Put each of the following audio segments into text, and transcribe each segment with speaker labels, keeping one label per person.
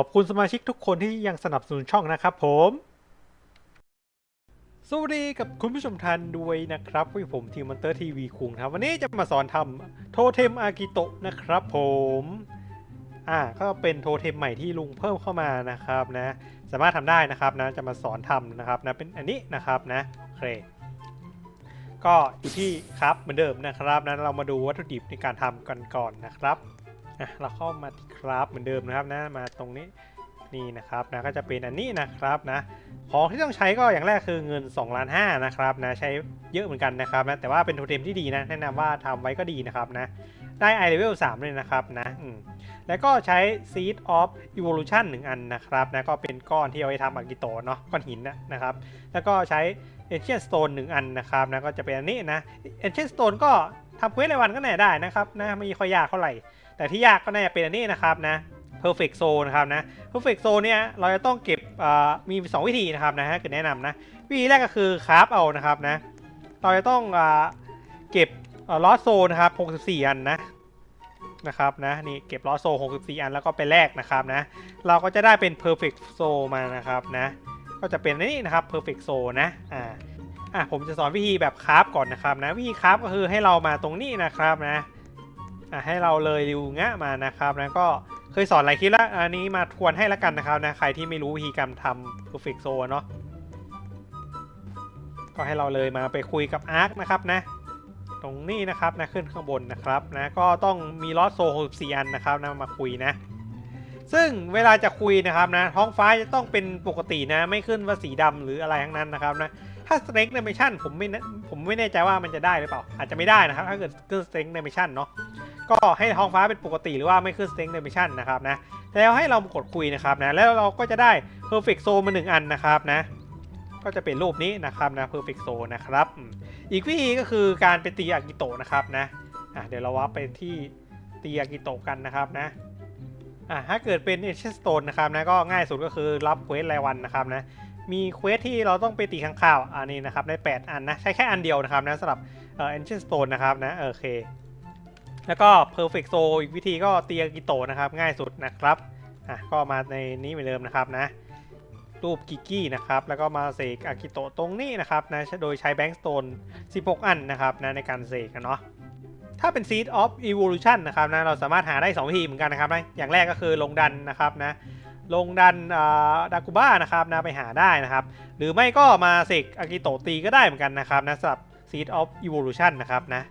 Speaker 1: อบคุณสมาชิกทุกคนที่ยังสนับสนุนช่องนะครับผม สวัสดีกับคุณผู้ชมทันด้วยนะครับที่ผมทีมมอนเตอร์ทีวีคุงครับ วันนี้จะมาสอนทำโทเทมอากิโตะนะครับผมอ่าก็เป็นโทเทมใหม่ที่ลุงเพิ่มเข้ามานะครับนะ สามารถทำได้นะครับนะจะมาสอนทำนะครับนะเป็นอันนี้นะครับนะโอเคก็อยู่ที่ครับเหมือนเดิมนะครับนะเรามาดูวัตถุดิบในการทำกันก่อนนะครับะเราเข้ามาที่ครับเหมือนเดิมนะครับนะมาตรงนี้นี่นะครับนะก็จะเป็นอันนี้นะครับนะของที่ต้องใช้ก็อย่างแรกคือเงิน2ล้าน5นะครับนะใช้เยอะเหมือนกันนะครับนะแต่ว่าเป็นโทเทมที่ดีนะแนะนำว่าทำไว้ก็ดีนะครับนะได้ไอเลเวล3เลยนะครับนะแล้วก็ใช้ Seed of Evolution 1 อันนะครับนะก็เป็นก้อนที่เอาไว้ทำอากิโตะเนาะก้อนหินนะนะครับ แล้วก็ใช้ Ancient Stone 1 อันนะครับนะก็จะเป็นอันนี้นะ Ancient Stone ก็ทำเควสรายวันก็แน่ได้นะครับนะไม่ค่อยยากเท่าไหร่ แต่ที่ยากก็น่าจะเป็นอันนี้นะครับนะ Perfect Zone นะครับนะ Perfect Zone เนี่ยเราจะต้องเก็บมี 2 วิธีนะครับนะถ้าเกิดแนะนำนะ วิธีแรกก็คือคราฟเอานะครับนะ เราจะต้องอเก็บลอสโซนะครับ64 อันนะนะครับนะนี่เก็บลอสโซ 64 อันแล้วก็ไปแลกนะครับนะ เราก็จะได้เป็น perfect zone มานะครับนะก็จะเป็นนี่นะครับ perfect zone นะอ่าอะผมจะสอนวิธีแบบคราฟก่อนนะครับนะวิธีคราฟก็คือให้เรามาตรงนี้นะครับนะ อะให้เราเลยริวงะมานะครับนะก็เคยสอนหลายคลิปแล้วอันนี้มาทวนให้ล้วกันนะครับนะใครที่ไม่รู้วิธีการทำ perfect zone เนาะก็ให้เราเลยมาไปคุยกับอาร์คนะครับนะตรงนี้นะครับนะขึ้นข้างบนนะครับนะก็ต้องมีลอสโซ64อันนะครับนะมาคุยนะ ซึ่งเวลาจะคุยนะครับนะท้องฟ้าจะต้องเป็นปกตินะไม่ขึ้นว่าสีดำหรืออะไรทั้งนั้นนะครับนะถ้า strength dimension ผมไม่แน่ผมไม่แน่ใจว่ามันจะได้หรือเปล่า อาจจะไม่ได้นะครับ ถ้าเกิดขึ้น strength dimension เนาะ ก็ให้ท้องฟ้าเป็นปกติหรือว่าไม่ขึ้น strength dimension นะครับนะแล้วให้เรากดคุยนะครับนะแล้วเราก็จะได้ perfect zone มาหนึ่งอันนะครับนะก็จะเป็นรูปนี้นะครับนะ perfect zone นะครับอีกวิธีก็คือการไปตีอากิโตะนะครับนะอะเดี๋ยวเราว่าไปที่ตีอากิโตะกันนะครับนะอะถ้าเกิดเป็น Ancient Stone นะครับนะก็ง่ายสุดก็คือรับเควสรายวันนะครับนะมีเควสที่เราต้องไปตีข้างข่าวอันนี้นะครับได้ 8 อันนะใช้แค่อันเดียวนะครับนะสำหรับเอ่อ Ancient Stone นะครับนะโอเค แล้วก็ Perfect Soul อีกวิธีก็เตีอากิโตนะครับ ง่ายสุดนะครับอะก็มาในนี้เหมือนเดิมนะครับนะ รูปกิกกี้นะครับ แล้วก็มาเสกอากิโตะตรงนี้นะครับนะโดยใช้ Bank Stone 16 อันนะครับนะในการเสกกันเนาะถ้าเป็น Seed of Evolution นะครับนะเราสามารถหาได้2วิธีเหมือนกันนะครับนะอย่างแรกก็คือลงดันนะครับนะลงดันดากูบ้านะครับนะไปหาได้นะครับ หรือไม่ก็มาเสกอากิโตะตีก็ได้เหมือนกันนะครับนะสำหรับ Seed of Evolution นะครับนะ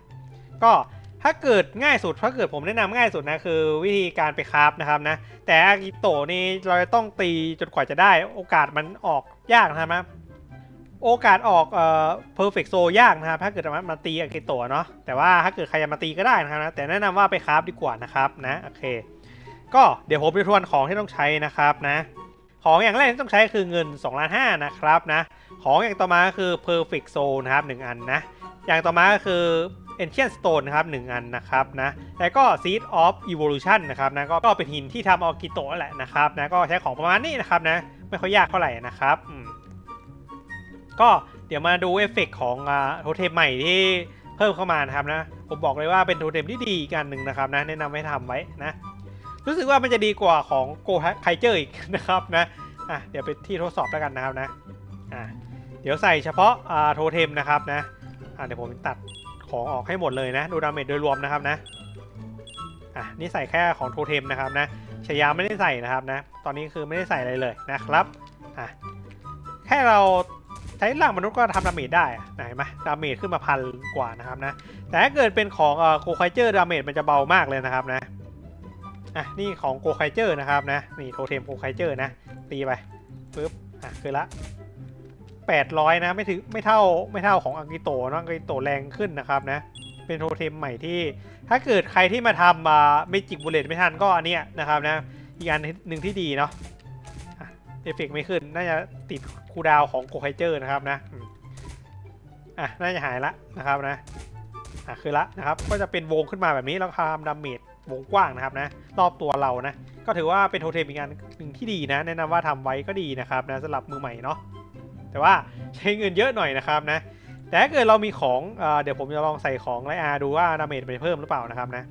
Speaker 1: ก็ ถ้าเกิดง่ายสุดถ้าเกิดผมแนะนำง่ายสุดนะคือวิธีการไปคราฟนะครับนะ แต่อากิโตะนี่เราจะต้องตีจนกว่าจะได้ โอกาสมันออกยากนะครับโอกาสออกเอ่อ perfect zone ยากนะครับ ถ้าเกิดมามาตีอากิโตะเนาะแต่ว่าถ้าเกิดใครจะมาตีก็ได้นะครับนะแต่แนะนำว่าไปคราฟดีกว่านะครับนะโอเค ก็เดี๋ยวผมจะทวนของที่ต้องใช้นะครับนะของอย่างแรกที่ต้องใช้คือเงิน2ล้าน5นะครับนะของอย่างต่อมาก็คือ perfect zone นะครับ 1 อันนะ อย่างต่อมาก็คือ ancient stone นะครับ1อันนะครับนะแล้วก็ seed of evolution นะครับนะก็ก็เป็นหินที่ทำอากิโตะแหละนะครับนะก็ใช้ของประมาณนี้นะครับนะไม่ค่อยยากเท่าไหร่นะครับก็เดี๋ยวมาดูเอฟเฟกต์ของโทเทมใหม่ที่เพิ่มเข้ามานะครับนะผมบอกเลยว่าเป็นโทเทมที่ดีอันหนึ่งนะครับนะแนะนำให้ทำไว้นะรู้สึกว่ามันจะดีกว่าของโกไคเจอร์อีกนะครับนะอะเดี๋ยวไปที่ทดสอบแล้วกันนะครับนะอะเดี๋ยวใส่เฉพาะโทเทมนะครับนะอะเดี๋ยวผมตัด ของออกให้หมดเลยนะ ดูดาเมจโดยรวมนะครับนะ อะนี่ใส่แค่ของโทเทมนะครับนะชายาไม่ได้ใส่นะครับนะ ตอนนี้คือไม่ได้ใส่อะไรเลยนะครับ อะ แค่เราใช้ร่างมนุษย์ก็ทำดาเมจได้อะไหนไหมดาเมจขึ้นมาพันกว่านะครับนะ แต่ถ้าเกิดเป็นของโกไคเจอร์ดาเมจมันจะเบามากเลยนะครับนะ อะนี่ของโกไคเจอร์นะครับนะ นี่โทเทมโกไคเจอร์นะ ตีไปปึ๊บ อะคือละ 800 นะ ไม่ถึงไม่เท่าไม่เท่าของอากิโตเนะอากิโตแรงขึ้นนะครับนะ เป็นโทเทมใหม่ที่ ถ้าเกิดใครที่มาทำมาเมจิกบูเลตไม่ทันก็อันเนี้ยนะครับนะ อีกอันหนึ่งที่ดีเนาะเอฟเฟกไม่ขึ้น น่าจะติดคูดาวของโกไคเจอร์นะครับนะอะน่าจะหายละนะครับนะอะคือละนะครับ ก็จะเป็นวงขึ้นมาแบบนี้แล้วทำดาเมจวงกว้างนะครับนะ รอบตัวเรานะ ก็ถือว่าเป็นโทเทมอีกอันหนึ่งที่ดีนะ แนะนำว่าทำไว้ก็ดีนะครับนะสำหรับมือใหม่เนาะ แต่ว่าใช้เงินเยอะหน่อยนะครับนะ แต่ถ้าเกิดเรามีของเอเดี๋ยวผมจะลองใส่ของไลอาดูว่าดาเมจมันจะเพิ่มหรือเปล่านะครับนะ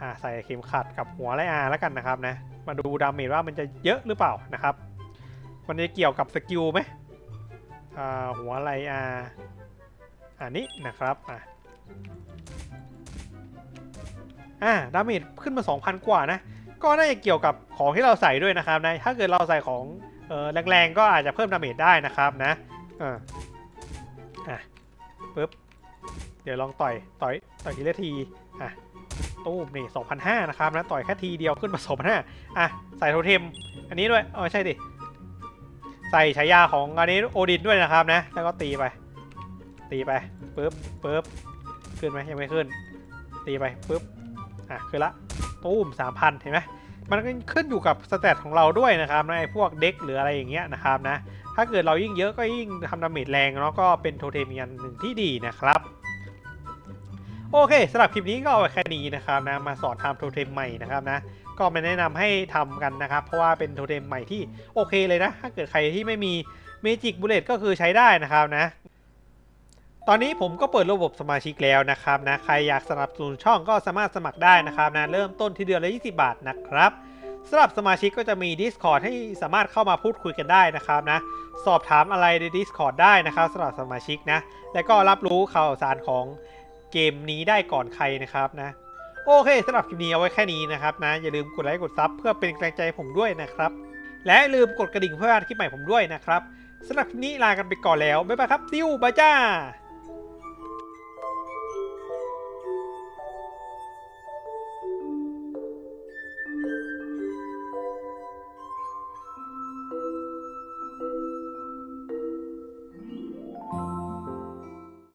Speaker 1: อ่าใส่เข็มขัดกับหัวไลอาแล้วกันนะครับนะ มาดูดาเมจว่ามันจะเยอะหรือเปล่านะครับ มันจะเกี่ยวกับสกิลไหมอ่าหัวไรอาอันนี้นะครับอะอ่าดาเมจขึ้นมา 2,000 กว่านะ ก็น่าจะเกี่ยวกับของที่เราใส่ด้วยนะครับนะถ้าเกิดเราใส่ของ เออแรงๆก็อาจจะเพิ่มดาเมจได้นะครับนะอ่าอะปึ๊บเดี๋ยวลองต่อยต่อยต่อยทีละทีอะตู้มนี่2,500นะครับนะต่อยแค่ทีเดียวขึ้นมา2,500อะใส่โทเทมอันนี้ด้วยเออใช่ดิใส่ฉายาของอันนี้โอดินด้วยนะครับนะแล้วก็ตีไป ตีไปปึ๊บปึ๊บขึ้นไหมยังไม่ขึ้น ตีไปปึ๊บอะขึ้นละตู้ม3,000เห็นไหม มันก็ขึ้นอยู่กับสเตตของเราด้วยนะครับในพวกเด็กหรืออะไรอย่างเงี้ยนะครับนะถ้าเกิดเรายิ่งเยอะก็ยิ่งทำดาเมจแรงแล้วก็เป็นโทเทมอันหนึ่งที่ดีนะครับโอเคสำหรับคลิปนี้ก็เอาแค่นี้นะครับนะมาสอนทำโทเทมใหม่นะครับนะก็ไม่แนะนำให้ทำกันนะครับ เพราะว่าเป็นโทเทมใหม่ที่โอเคเลยนะ ถ้าเกิดใครที่ไม่มีเมจิกบุลเลตก็คือใช้ได้นะครับนะ ตอนนี้ผมก็เปิดระบบสมาชิกแล้วนะครับนะใครอยากสนับสนุนช่องก็สามารถสมัครได้นะครับนะเริ่มต้นที่เดือนละ 20 บาทนะครับสำหรับสมาชิกก็จะมี Discord ให้สามารถเข้ามาพูดคุยกันได้นะครับนะสอบถามอะไรใน Discord ได้นะครับสำหรับสมาชิกนะและก็รับรู้ข่าวสารของเกมนี้ได้ก่อนใครนะครับนะโอเคสำหรับคลิปนี้เอาไว้แค่นี้นะครับนะอย่าลืมกดไลค์กดซับเพื่อเป็นกำลังใจผมด้วยนะครับ และอย่าลืมกดกระดิ่งเพื่อพลาดคลิปใหม่ผมด้วยนะครับสำหรับคลิปนี้ลากันไปก่อนแล้วบ๊ายบายครับซิวบายจ้า